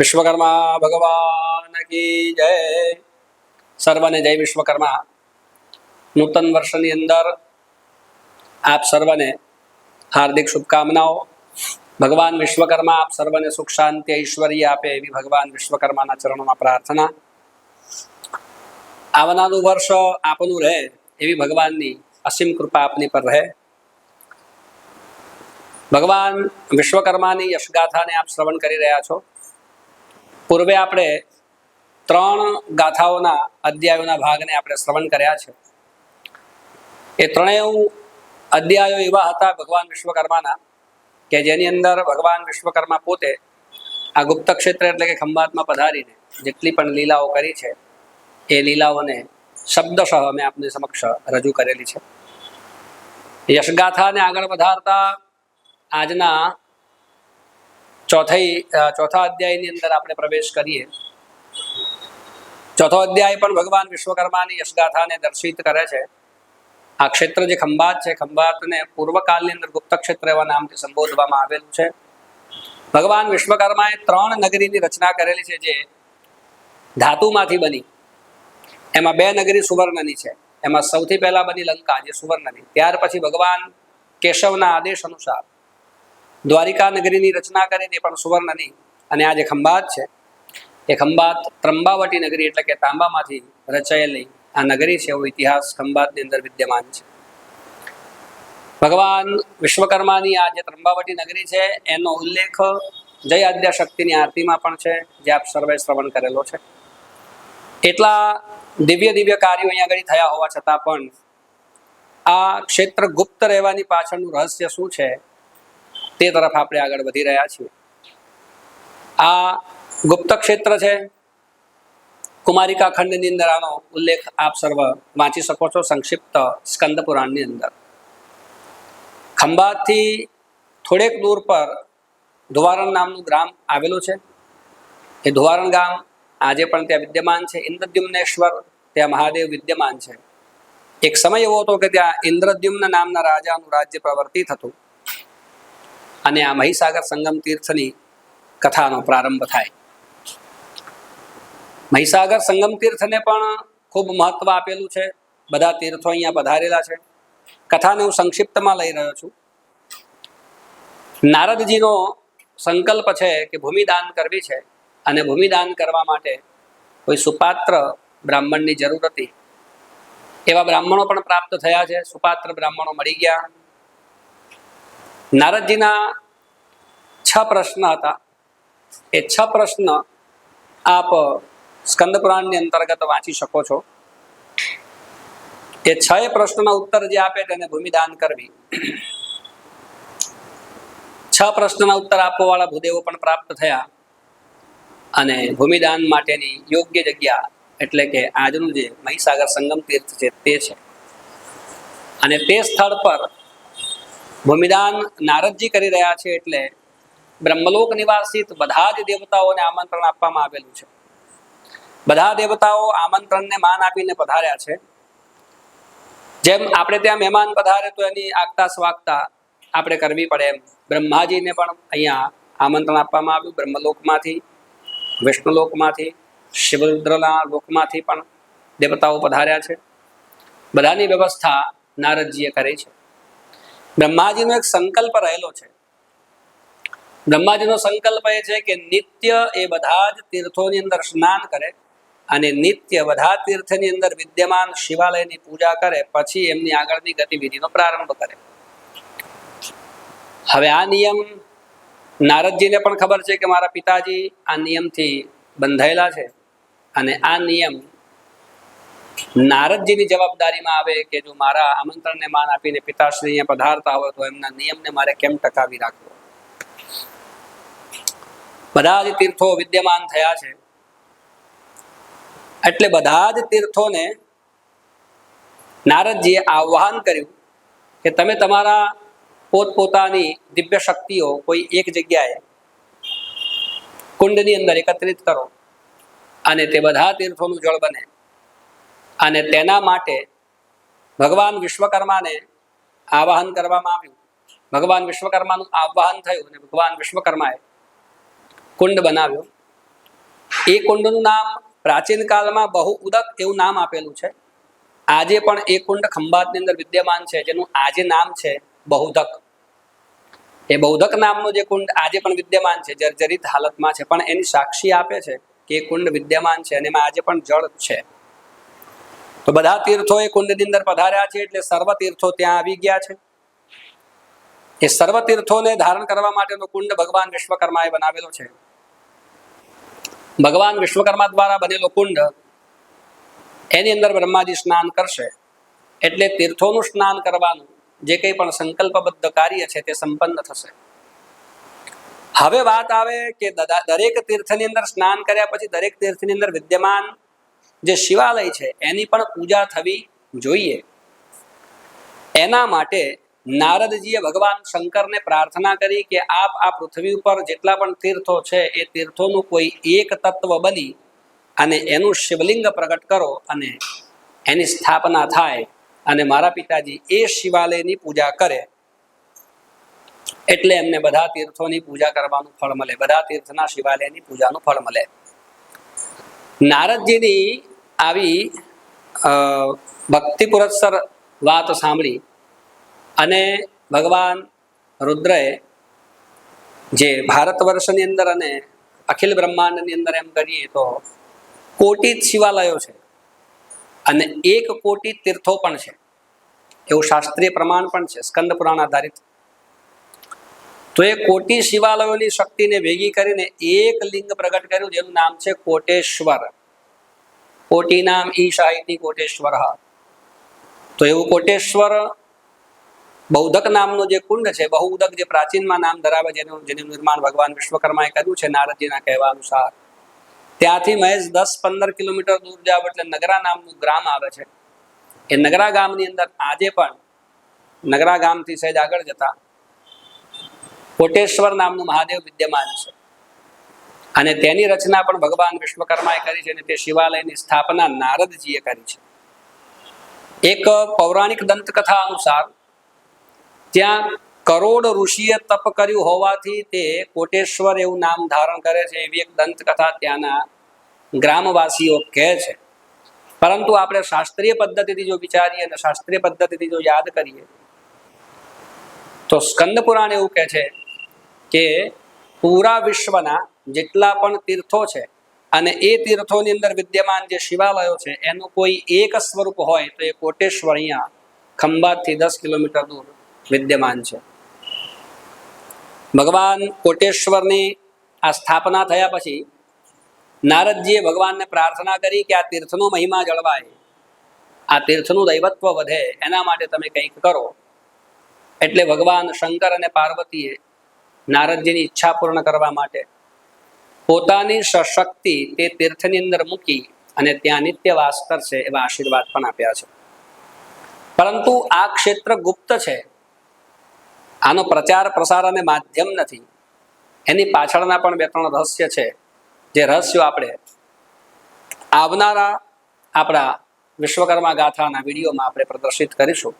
વિશ્વકર્મા ભગવાન કી જય. સર્વને જય વિશ્વકર્મા. નૂતન વર્ષની અંદર આપ સર્વને હાર્દિક શુભકામનાઓ. ભગવાન વિશ્વકર્મા, આપ સર્વને સુખ શાંતિ, ઐશ્વર્ય આપે એવી ભગવાન વિશ્વકર્માના ચરણોમાં પ્રાર્થના. આવનારું વર્ષ આપનું રહે એવી ભગવાનની અસીમ કૃપા આપની પર રહે. ભગવાન વિશ્વકર્માની યશગાથાને આપ શ્રવણ કરી રહ્યા છો. પૂર્વે આપણે ત્રણ ગાથાઓના અધ્યાયોના ભાગને આપણે શ્રવણ કર્યા છે. એ ત્રણેય અધ્યાયો એવા હતા ભગવાન વિશ્વકર્માના કે જેની અંદર ભગવાન વિશ્વકર્મા પોતે આ ગુપ્ત ક્ષેત્ર એટલે કે ખંભાતમાં પધારીને જેટલી પણ લીલાઓ કરી છે, એ લીલાઓને શબ્દશઃ અમે આપની સમક્ષ રજૂ કરેલી છે. યશગાથાને આગળ વધારતા આજના ચોથી ચોથા અધ્યાયની અંદર આપણે પ્રવેશ કરીએ. ચોથો અધ્યાય પણ ભગવાન વિશ્વકર્માની યશગાથાને દર્શિત કરે છે. આ ક્ષેત્ર જે ખંભાત છે, ખંભાતને પૂર્વકાળની અંદર ગુપ્ત ક્ષેત્ર એવા નામથી સંબોધવામાં આવેલું છે. ભગવાન વિશ્વકર્માએ ત્રણ નગરીની રચના કરેલી છે જે ધાતુમાંથી બની. એમાં બે નગરી સુવર્ણની છે. એમાં સૌથી પહેલા બની લંકા, જે સુવર્ણની. ત્યાર પછી ભગવાન કેશવના આદેશ અનુસાર દ્વારિકા નગરીની રચના કરીને પણ સુવર્ણની અને આ જે ખંભાત છે, એ ખંભાત ત્રંબાવટી નગરી એટલે કે તાંબામાંથી રચાયેલી આ નગરી છે, એવો ઇતિહાસ ખંભાતની અંદર વિદ્યમાન છે. ભગવાન વિશ્વકર્માની આ જે ત્રંબાવટી નગરી છે, એનો ઉલ્લેખ જય આદ્યા શક્તિની આરતીમાં પણ છે, જે આપ સર્વે શ્રવણ કરેલો છે. એટલા દિવ્ય દિવ્ય કાર્યો અહીંયા આગળ થયા હોવા છતાં પણ આ ક્ષેત્ર ગુપ્ત રહેવાની પાછળનું રહસ્ય શું છે તે તરફ આપણે આગળ વધી રહ્યા છીએ. આ ગુપ્ત ક્ષેત્ર છે. કુમારિકા ખંડની અંદર આનો ઉલ્લેખ આપ સર્વ વાંચી શકો છો સંક્ષિપ્ત સ્કંદ પુરાણની અંદર. ખંભાતથી થોડેક દૂર પર ધુવારણ નામનું ગ્રામ આવેલું છે. એ ધુવારણ ગામ આજે પણ ત્યાં વિદ્યમાન છે. ઇન્દ્રદ્યુમ્નેશ્વર ત્યાં મહાદેવ વિદ્યમાન છે. એક સમય એવો હતો કે ત્યાં ઇન્દ્રદ્યુમ્ન નામના રાજાનું રાજ્ય પ્રવર્તિત હતું. અને આ મહીસાગર સંગમ તીર્થની કથાનો પ્રારંભ થાય. મહીસાગર સંગમ તીર્થને પણ ખૂબ મહત્વ આપેલું છે. બધા તીર્થો અહીંયા પધારેલા છે. કથાને હું સંક્ષિપ્તમાં લઈ રહ્યો છું. નારદજીનો સંકલ્પ છે કે ભૂમિદાન કરવી છે અને ભૂમિદાન કરવા માટે કોઈ સુપાત્ર બ્રાહ્મણની જરૂર હતી. એવા બ્રાહ્મણો પણ પ્રાપ્ત થયા છે. સુપાત્ર બ્રાહ્મણો મળી ગયા. નારદજીના છ પ્રશ્ન હતા. એ છ પ્રશ્ન આપ સ્કંદ પુરાણની અંતર્ગત વાંચી શકો છો. એ છ પ્રશ્નના ઉત્તર જે આપે તેને ભૂમિદાન કરવી. છ પ્રશ્નના ઉત્તર આપવાવાળા ભૂદેવો પણ પ્રાપ્ત થયા અને ભૂમિદાન માટેની યોગ્ય જગ્યા એટલે કે આજનું જે મહીસાગર સંગમ તીર્થ છે તે છે. અને તે સ્થળ પર ભૂમિદાન નારદજી કરી રહ્યા છે એટલે બ્રહ્મલોક નિવાસિત બધા જ દેવતાઓને આમંત્રણ આપવામાં આવેલું છે. બધા દેવતાઓ આમંત્રણને માન આપીને પધાર્યા છે. જેમ આપણે ત્યાં મહેમાન પધારે તો એની આગતા સ્વાગતા આપણે કરવી પડે એમ. બ્રહ્માજીને પણ અહીંયા આમંત્રણ આપવામાં આવ્યું બ્રહ્મલોકમાંથી, વિષ્ણુલોકમાંથી, શિવરુદ્રના લોકમાંથી પણ દેવતાઓ પધાર્યા છે. બધાની વ્યવસ્થા નારદજીએ કરી છે. બ્રહ્માજીનો એક સંકલ્પ રહેલો છે. બ્રહ્માજીનો સંકલ્પ એ છે કે નિત્ય એ બધા જ તીર્થોની અંદર સ્નાન કરે અને નિત્ય બધા તીર્થની અંદર વિદ્યમાન શિવાલયની પૂજા કરે, પછી એમની આગળની ગતિવિધિનો પ્રારંભ કરે. હવે આ નિયમ નારદજીને પણ ખબર છે કે મારા પિતાજી આ નિયમથી બંધાયેલા છે અને આ નિયમ નારદજીની જવાબદારીમાં આવે કે જો મારા આમંત્રણને માન આપીને પિતાશ્રી અહીંયા પધારતા હોય તો એમના નિયમને મારે કેમ ટકાવી રાખવો? બધા જ તીર્થો વિદ્યમાન થયા છે. એટલે બધા જ તીર્થોને નારદજીએ આહ્વાન કર્યું કે તમે તમારા પોતપોતાની દિવ્ય શક્તિઓ કોઈ એક જગ્યાએ કુંડની અંદર એકત્રિત કરો અને તે બધા તીર્થોનું જળ બને. અને તેના માટે ભગવાન વિશ્વકર્માને આવાહન કરવામાં આવ્યું. ભગવાન વિશ્વકર્માનું આવાહન થયું અને ભગવાન વિશ્વકર્માએ કુંડ બનાવ્યો. એ કુંડનું નામ પ્રાચીન કાળમાં બહુ ઉદક એવું નામ આપેલું છે. આજે પણ એ કુંડ ખંભાતની અંદર વિદ્યમાન છે, જેનું આજે નામ છે બહુધક. એ બૌદ્ધક નામનું જે કુંડ આજે પણ વિદ્યમાન છે, જર્જરિત હાલતમાં છે, પણ એની સાક્ષી આપે છે કે એ કુંડ વિદ્યમાન છે અને એમાં આજે પણ જળ છે. તો બધા તીર્થો એ કુંડની અંદર પધાર્યા છે એટલે સર્વ તીર્થો ત્યાં આવી ગયા છે. એ સર્વ તીર્થોને ધારણ કરવા માટેનો કુંડ ભગવાન વિશ્વકર્માએ બનાવેલો છે. ભગવાન વિશ્વકર્મા દ્વારા બનેલો કુંડ એની અંદર બ્રહ્માજી સ્નાન કરશે. એટલે તીર્થોનું સ્નાન કરવાનું જે કંઈ પણ સંકલ્પબદ્ધ કાર્ય છે તે સંપન્ન થશે. હવે વાત આવે કે દરેક તીર્થની અંદર સ્નાન કર્યા પછી દરેક તીર્થની અંદર વિદ્યમાન જે શિવાલય છે, એની પણ પૂજા થવી જોઈએ. એના માટે નારદજીએ ભગવાન શંકરને પ્રાર્થના કરી કે આપ આ પૃથ્વી ઉપર જેટલા પણ તીર્થો છે, એ તીર્થોનું કોઈ એક તત્વ બની અને એનું શિવલિંગ પ્રગટ કરો અને એની સ્થાપના થાય અને મારા પિતાજી એ શિવાલયની પૂજા કરે. એટલે એમને બધા તીર્થોની પૂજા કરવાનું ફળ મળે, બધા તીર્થના શિવાલયની પૂજાનું ફળ મળે. નારદજીની આવી ભક્તિપુરસ્સર ભક્તિ પુરસ્સર વાત સાંભળી અને ભગવાન રુદ્રએ જે ભારત વર્ષની અંદર અને અખિલ બ્રહ્માંડની અંદર એમ કરીએ તો કોટી શિવાલયો છે અને એક કોટી તીર્થો પણ છે. એવું શાસ્ત્રીય પ્રમાણ પણ છે, સ્કંદ પુરાણ આધારિત. તો એ કોટી શિવાલયોની શક્તિને ભેગી કરીને એક લિંગ પ્રગટ કર્યું, જેનું નામ છે કોટેશ્વર. કોટી નામ ઈશા ઇતિ કોટેશ્વર. તો એવું કોટેશ્વર બૌદ્ધક નામનો જે કુંડ છે, બહુદક જે પ્રાચીનમાં નામ ધરાવે જેનું જેનું નિર્માણ ભગવાન વિશ્વકર્માએ કર્યું છે, નારદજીના કહેવા અનુસાર. ત્યાંથી મહેશ દસ પંદર કિલોમીટર દૂર જાવ એટલે નગરા નામનું ગ્રામ આવે છે. એ નગરા ગામની અંદર આજે પણ નગરા ગામથી સહેજ આગળ જતા કોટેશ્વર નામનું મહાદેવ વિદ્યમાન છે. અને તેની રચના પણ ભગવાન વિશ્વકર્માએ કરી છે અને તે શિવાલયની સ્થાપના નારદજીએ કરી છે. એક પૌરાણિક દંતકથા અનુસાર, ત્યાં કરોડ ઋષિએ તપ કર્યું હોવાથી તે કોટેશ્વર એવું નામ ધારણ કરે છે એવી એક દંતકથા ત્યાંના ગ્રામવાસીઓ કહે છે. પરંતુ આપણે શાસ્ત્રીય પદ્ધતિથી જો વિચારીએ અને શાસ્ત્રીય પદ્ધતિથી જો યાદ કરીએ, તો સ્કંદ પુરાણ એવું કહે છે કે પૂરા વિશ્વના જેટલા પણ તીર્થો છે અને એ તીર્થોની અંદર વિદ્યમાન જે શિવાલયો છે, એનું કોઈ એક સ્વરૂપ હોય તો એ કોટેશ્વર અહીંયા ખંભાતથી દસ કિલોમીટર દૂર વિદ્યમાન છે. ભગવાન કોટેશ્વરની આ સ્થાપના થયા પછી નારદજીએ ભગવાનને પ્રાર્થના કરી કે આ તીર્થનો મહિમા જળવાય, આ તીર્થનું દૈવત્વ વધે, એના માટે તમે કંઈક કરો. એટલે ભગવાન શંકર અને પાર્વતીએ નારદજીની ઈચ્છા પૂર્ણ કરવા માટે પોતાની સશક્તિ તે તીર્થની અંદર મૂકી અને ત્યાં નિત્ય વાસ કરશે એવા આશીર્વાદ પણ આપ્યા છે. પરંતુ આ ક્ષેત્ર ગુપ્ત છે. આનો પ્રચાર, પ્રસાર અને માધ્યમ નથી. એની પાછળના પણ બે ત્રણ રહસ્ય છે. જે રહસ્યો આપણે આવનારા આપણા વિશ્વકર્મા ગાથાના વિડીયોમાં આપણે પ્રદર્શિત કરીશું.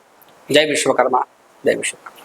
જય વિશ્વકર્મા જય વિશ્વકર્મા.